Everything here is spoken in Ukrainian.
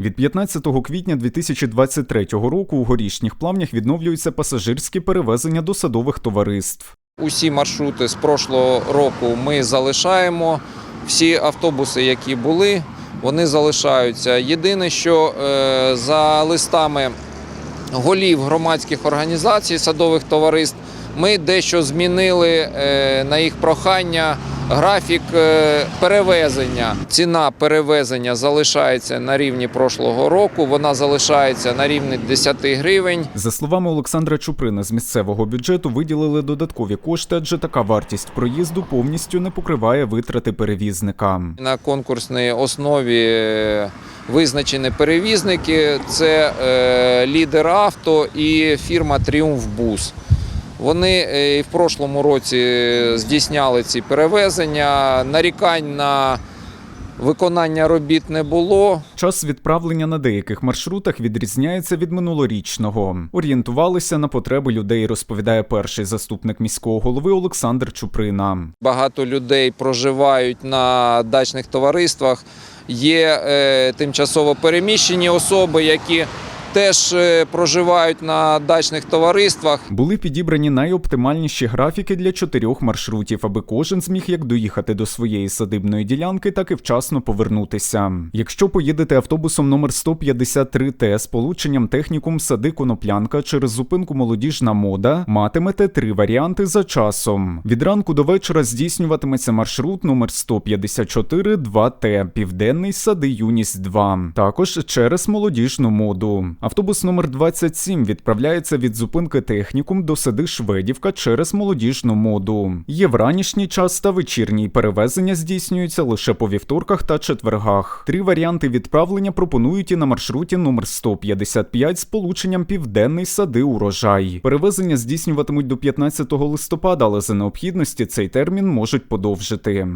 Від 15 квітня 2023 року у горішніх плавнях відновлюються пасажирські перевезення до садових товариств. Усі маршрути з прошлого року ми залишаємо. Всі автобуси, які були, вони залишаються. Єдине, що е, за листами голів громадських організацій, садових товариств, ми дещо змінили е, на їх прохання графік е, перевезення. Ціна перевезення залишається на рівні прошлого року. Вона залишається на рівні 10 гривень. За словами Олександра Чуприна, з місцевого бюджету виділили додаткові кошти, адже така вартість проїзду повністю не покриває витрати перевізника. На конкурсній основі е, визначені перевізники. Це е, лідер авто і фірма Тріумф Бус. Вони е, і в прошлому році здійсняли ці перевезення. Нарікань на виконання робіт не було. Час відправлення на деяких маршрутах відрізняється від минулорічного. Орієнтувалися на потреби людей, розповідає перший заступник міського голови Олександр Чуприна. Багато людей проживають на дачних товариствах. Є е, тимчасово переміщені особи, які теж е, проживають на дачних товариствах. Були підібрані найоптимальніші графіки для чотирьох маршрутів, аби кожен зміг як доїхати до своєї садибної ділянки, так і вчасно повернутися. Якщо поїдете автобусом номер 153 Т з полученням технікум сади Коноплянка через зупинку Молодіжна мода, матимете три варіанти за часом. Від ранку до вечора здійснюватиметься маршрут номер 154 2Т, Південний сади Юність 2, також через молодіжну моду. Автобус номер 27 відправляється від зупинки технікум до сади Шведівка через молодіжну моду. Є вранішній час та вечірній перевезення здійснюються лише по вівторках та четвергах. Три варіанти відправлення пропонують і на маршруті номер 155 з полученням Південний сади урожай. Перевезення здійснюватимуть до 15 листопада, але за необхідності цей термін можуть подовжити.